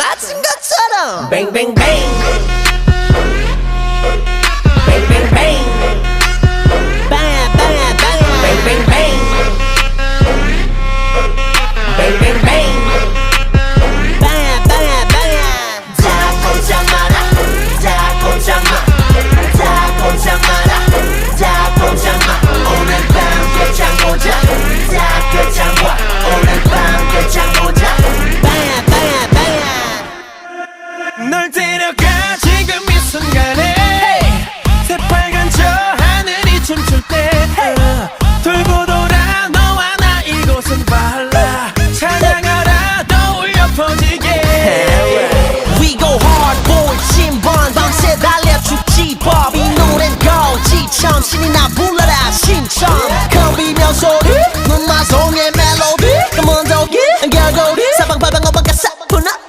맞은 것처럼. 뱅뱅뱅 새벽가 지금 이 순간에 hey! 새빨간 저 하늘이 춤출 때 hey! 어, 돌고 돌아 너와 나 이곳은 발라. 찬양하라 더 울려 퍼지게. We go hard boy 신번 밤새 달려 죽지 법이 노래 go. 지쳐 신이 나